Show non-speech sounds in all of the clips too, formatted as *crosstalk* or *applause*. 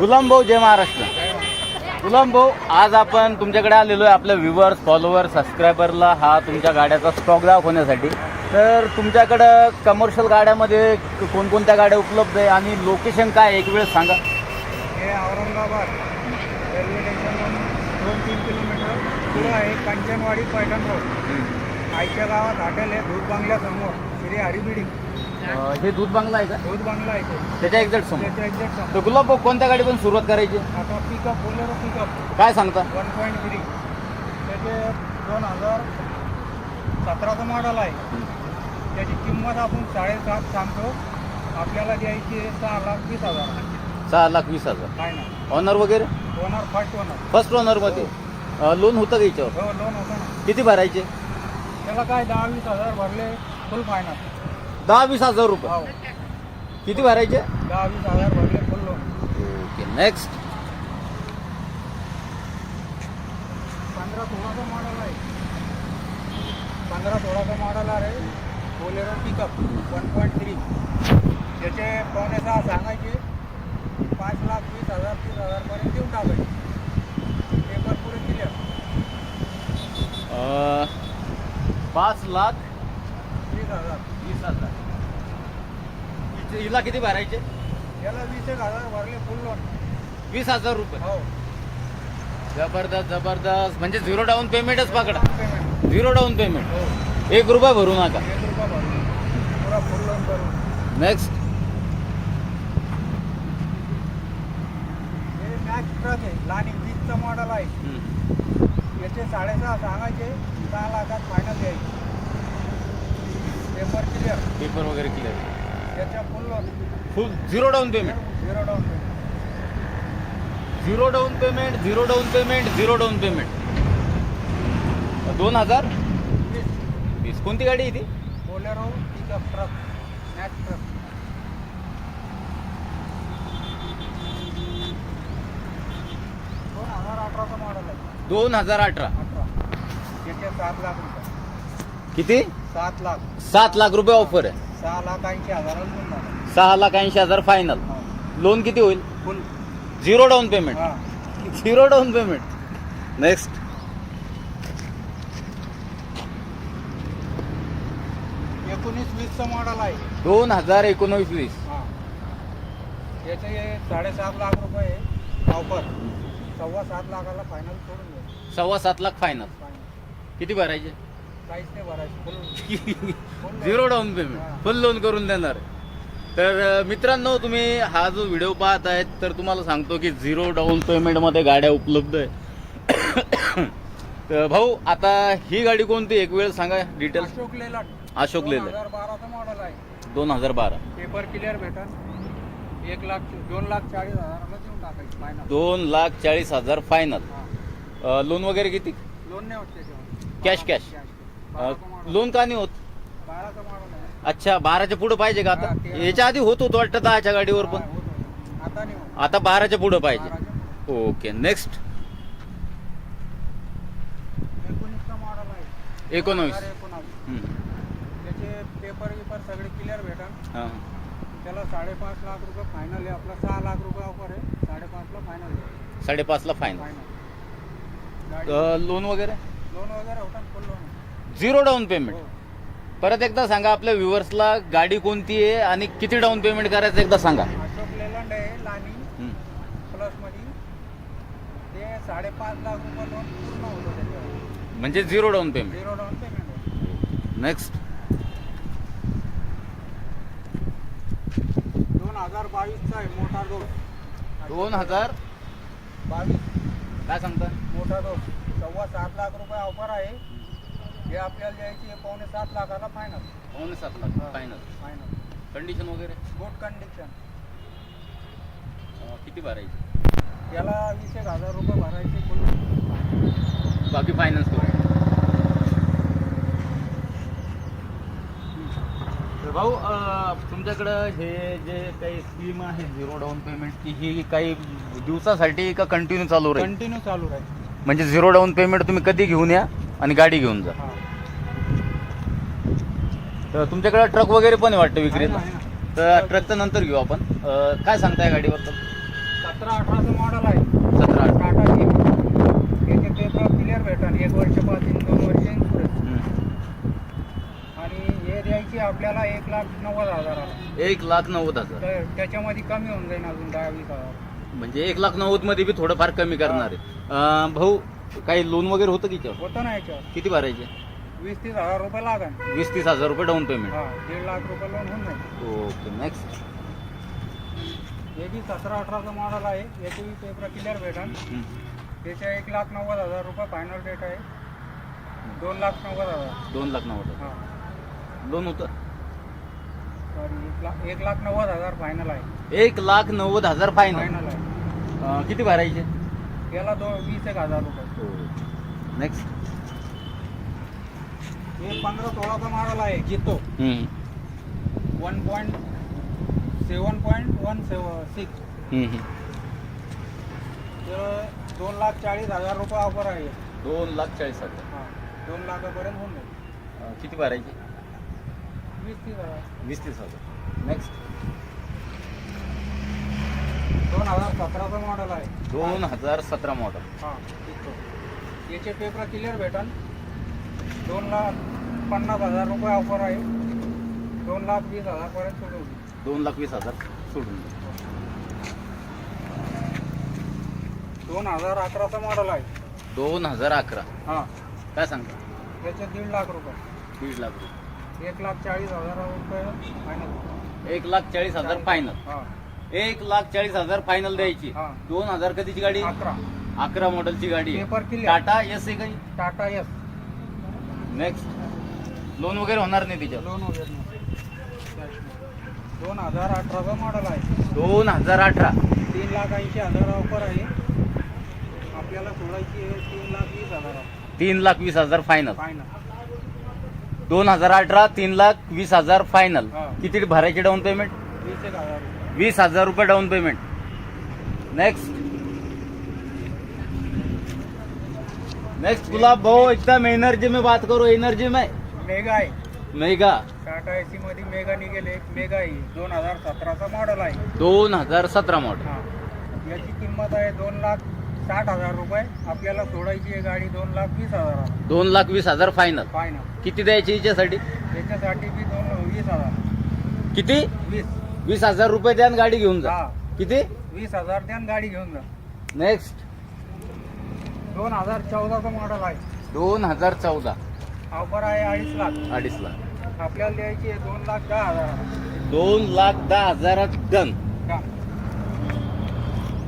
गुलाम भाऊ जय महाराष्ट्र. गुलाम भाऊ आज आपण तुमच्याकडे आलेलो आहे आपल्या व्ह्युअर्स फॉलोअर सबस्क्रायबरला हा तुमच्या गाड्याचा स्टॉक दाखवण्यासाठी. तर तुमच्याकडं कमर्शियल गाड्यामध्ये कोणकोणत्या गाड्या उपलब्ध आहे आणि लोकेशन काय? एक वेळ सांगा. हे औरंगाबाद रेल्वे स्टेशनवरून दोन तीन किलोमीटर पुढं आहे कंचनवाडी पैठण रोड आईच्या गावात हॉटेल आहे दूध बांगल्यासमोर श्री हरी बिल्डिंग अं, हे दूध बांगला आहे का? दूध बांगला आहे तो. त्याच्या एक्झॅक्ट समोर. त्याच्या एक्झॅक्ट समोर. तर गुलाब भाऊ कोणत्या गाडीपासून सुरुवात करायची? आता पिकअप बोलेरो पिकअप काय सांगता? वन पॉईंट थ्री त्याचे दोन हजार सतराचं मॉडल आहे. त्याची किंमत आपण साडेसात सांगतो. आपल्याला द्यायची आहे सहा लाख वीस हजार. सहा लाख वीस हजार. काय ना ऑनर वगैरे? ओनर फर्स्ट ओनर फर्स्ट ओनरमध्ये लोन होतं का याच्यावर? हो लोन होतं ना. किती भरायचे? त्याला काय दहा वीस हजार भरले फुल फायनान्स दहा वीस हजार रुपये. हो. किती भरायचे? दहा वीस हजार भरले फुल लोन ओके नेक्स्ट पंधरा सोळाचा मॉडल आहे. पंधरा सोळाचा मॉडल आहे Bolero pickup one point three त्याचे पावणे सहा सांगायचे पाच लाख वीस हजार तीस हजारपर्यंत देऊन टाकायचे. पेपर पाच लाख वीस हजार. हिचे- हिला किती भरायचे? याला वीस एक हजार भरले फुल लोन वीस हजार रुपये. हो. जबरदस्त जबरदस्त. म्हणजे झिरो डाऊन पेमेंटच पकडा. पेमेंट झिरो डाऊन पेमेंट हो. एक रुपया भरू नका. एक रुपया भरले पुरा फुल लोन करून. नेक्स्ट हे मॅक्स ट्रक आहे. लानी वीसचं मॉडल आहे. याचे साडेसहा सांगायचे. सहा लाखात फायनल द्यायचे पेपर क्लिअर पेपर वगैरे क्लिअर याच्या full full zero down payment zero down payment zero down payment zero down payment zero down payment दोन हजार? वीस कोणती गाडी आहे ती? Bolero pickup truck Max truck दोन हजार अठराचं मॉडल आहे. दोन हजार अठरा. अठरा. याचे सात लाख रुपये. किती? सात लाख. सात लाख रुपये ऑफर आहे. सहा लाख ऐंशी टाका. सहा लाख ऐंशी हजार फायनल. लोन किती होईल? फुल झिरो डाऊन पेमेंट हा. झिरो डाऊन पेमेंट नेक्स्ट एकोणीस वीसचं मॉडल आहे. दोन हजार एकोणवीस वीस हा. याचे साडेसात लाख रुपये ऑफर सव्वा सात लाखाला फायनल सोडून द्या सव्वा सात लाख फायनल फायनल किती भरायचे? काहीच नाही भरायचं. Full zero down payment full loan करून देणार. आहे. तर मित्रांनो तुम्ही हा जो व्हिडिओ पाहत आहेत तर तुम्हाला सांगतो की झिरो डाऊन पेमेंटमध्ये गाड्या उपलब्ध आहे *coughs* तर भाऊ आता ही गाडी कोणती? एक वेळ सांगा डिटेल अशोक लेलट. अशोक लेलट. हजार बाराचं मॉडल आहे. दोन हजार बारा. पेपर क्लिअर भेटन. एक लाख दोन लाख चाळीस हजाराला देऊन टाकायचं फायनल दोन लाख चाळीस हजार फायनल लोन वगैरे किती? लोन नाही होत. बाराचं model. लोन का नाही होत? बाराचं मॉडल आहे अच्छा बाराच्या पुढे पाहिजे का आता? हा, याच्या आधी होत होतो वाटतं दहाच्या गाडीवर पण. हा, होतं. आता नाही होत. आता बाराच्या पुढे पाहिजे. बाराचं. ओके नेक्स्ट एकोणीसचं मॉडल आहे. एकोणवीस. दोन हजार एकोणावीस. त्याचे पेपर गिपर सगळे क्लिअर भेटन. हां. त्याला साडेपाच लाख रुपये फायनल आहे. आपला सहा लाख रुपये ऑफर आहे. साडेपाचला फायनल आहे. साडेपाचला फायनल फायनल गाडी लोन वगैरे? लोन वगैरे होता full loan zero down payment. परत एकदा सांगा आपल्या व्ह्युअर्सला गाडी कोणती आहे आणि किती डाऊन पेमेंट करायचं एकदा सांगा. अशोक लेलंड आहे लानी ते साडेपाच लाख रुपये लोन पूर्ण होतं त्याच्यावर. म्हणजे zero down payment. Zero down payment next. दोन हजार बावीसचा आहे मोठा डोस दोन हजार बावीस. काय सांगता? मोठा डोस सव्वा सात लाख रुपये ऑफर आहे. हे आपल्याला द्यायची आहे पावणे सात लाखाला फायनल पावणे सात लाख फायनल फायनल कंडिशन वगैरे? गुड कंडिशन अं, किती भरायची? याला वीस एक हजार रुपये भरायचे फुल बाकी फायनान्स करू तर भाऊ अं, तुमच्याकडं हे जे काही स्कीम आहे झिरो डाऊन पेमेंटची ही काही दिवसासाठी का कंटिन्यू चालू राहील? कंटिन्यू चालू राहील. म्हणजे झिरो डाऊन पेमेंट तुम्ही कधी घेऊन या आणि गाडी घेऊन जा. हा. तर तुमच्याकडे ट्रक वगैरे पण आहे वाटतं ना, आहे ना. तर ट्रकचं नंतर घेऊ आपण. अं, काय सांगताय गाडीबद्दल? सतरा अठराचं मॉडेल आहे. सतरा अठरा. टाटा जीप त्याचे पेपर क्लिअर भेटन. एक वर्षपासून दोन वर्ष हम्म. आणि हे द्यायची आपल्याला एक लाख नव्वद हजाराला. एक लाख नव्वद हजार. तर त्याच्यामध्ये कमी होऊन जाईल अजून दहा वीस हजार. म्हणजे एक लाख नव्वदमध्ये बी थोडंफार कमी करणार आहे. अं, भाऊ काही लोन वगैरे होतं की याच्यावर? होतं ना याच्यावर. किती भरायचे? वीस तीस हजार रुपये लागन. वीस तीस हजार रुपये डाऊन पेमेंट हा दीड लाख रुपये लोन होऊन जाईल. ओके नेक्स्ट हे बी सतरा अठराचं मॉडेल आहे. याचे बी पेपर क्लिअर भेटन. त्याच्या एक लाख नव्वद हजार रुपये फायनल रेट आहे. दोन लाख नव्वद हजार. दोन लाख नव्वद हजार. हां. लोन होतं? सॉरी एक लाख एक लाख नव्वद हजार फायनल आहे. एक लाख नव्वद हजार फायनल फायनल आहे. किती भरायचे? याला दोन वीस एक हजार रुपये. नेक्स्ट हे पंधरा सोळाचा मॉडेल आहे Jeeto. One point seven point one six तर दोन लाख चाळीस हजार रुपये ऑफर आहे. दोन लाख चाळीस हजार. हां दोन लाखापर्यंत होऊन जाईल. अं, किती भरायचे? वीस तीस हजार. वीस तीस हजार. नेक्स्ट दोन हजार सतराचं मॉडेल आहे. दोन हजार सतरा मॉडल हां याचे पेपर क्लिअर भेटन. दोन लाख पन्नास हजार रुपये ऑफर आहे. दोन लाख वीस हजारपर्यंत सोडून. दोन लाख वीस हजार सोडून दे. दोन हजार अकराचं मॉडेल आहे. दोन हजार अकरा. हां. काय सांगता? त्याचे दीड लाख रुपये. दीड लाख रुपये. एक लाख चाळीस हजार रुपये फायनल एक लाख चाळीस हजार फायनल हां. एक लाख चाळीस हजार फायनल द्यायची. हा. दोन हजार कधीची गाडी? अकरा. अकरा मॉडेलची गाडी आहे. पेपर क्लिअर टाटा एस आहे काही? टाटा एस नेक्स्ट लोन वगैरे होणार नाही तिच्यावर. लोन वगैरे नाही. दोन हजार अठराचं मॉडेल आहे. दोन हजार अठरा. तीन लाख ऐंशी हजार ऑफर आहे. आपल्याला सोडायची आहे तीन लाख वीस हजार तीन लाख वीस हजार फायनल फायनल दोन हजार अठरा तीन लाख वीस हजार फायनल हा. किती भरायचे डाऊन पेमेंट वीस एक हजार. रुपये. वीस हजार रुपये down payment next next Gulab भाऊ एकदम एनर्जी में बात करो एनर्जी में. मेगा आहे. मेगा. टाटा एसी मध्ये मेगा निघेल एक. मेगा आहे दोन हजार सतराचा मॉडेल आहे. दोन हजार सतरा मॉडेल हा. याची किंमत आहे दोन लाख साठ हजार रुपये. आपल्याला सोडायची आहे गाडी दोन लाख वीस हजार. दोन लाख वीस हजार फायनल फायनल किती द्यायची हिच्यासाठी त्याच्यासाठी बी दोन वीस हजार. किती? वीस. वीस हजार रुपये द्या आणि गाडी घेऊन जा. हा. किती? वीस हजार द्या आणि गाडी घेऊन जा. नेक्स्ट दोन हजार चौदाचं मॉडेल आहे. दोन हजार चौदा. ऑफर आहे अडीच लाख. अडीच लाख. आपल्याला द्यायची आहे दोन लाख दहा हजार. दोन लाख दहा हजारात डन. का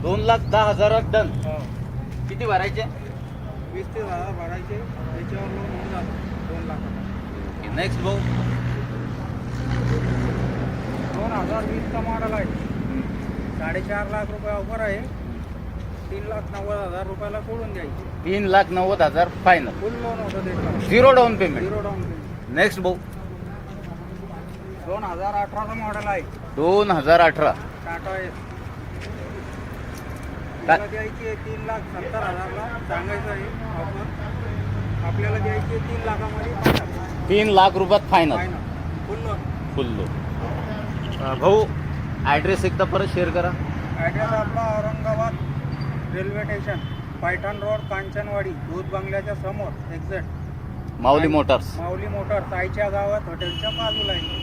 दोन लाख दहा हजारात डन. हो. किती भरायचे? वीस तीस हजार भरायचे. त्याच्यावर लोन होऊन जातं. दोन लाख नेक्स्ट भाऊ. दोन हजार वीसचा मॉडेल आहे. साडेचार लाख रुपये ऑफर आहे. तीन लाख नव्वद हजार रुपयाला सोडून द्यायची. तीन लाख नव्वद हजार फायनल फुल लोन होतं त्याचं zero down payment zero down payment next भाऊ. दोन हजार अठराचं मॉडेल आहे. दोन हजार अठरा. टाटा एस? त्याला द्यायची आहे तीन लाख सत्तर हजारला. सांगायचं आहे ऑफर आपल्याला द्यायची आहे तीन लाखामध्ये तीन लाख रुपयात फायनल फायनल फुल लोन फुल्लो भाऊ ॲड्रेस एकदा परत शेअर करा. ॲड्रेस आपला Aurangabad railway station Paithan road Kanchanwadi दूध बंगल्याच्या समोर exact Mauli motors. Mauli motor साईच्या गावात हॉटेलच्या बाजूला आहे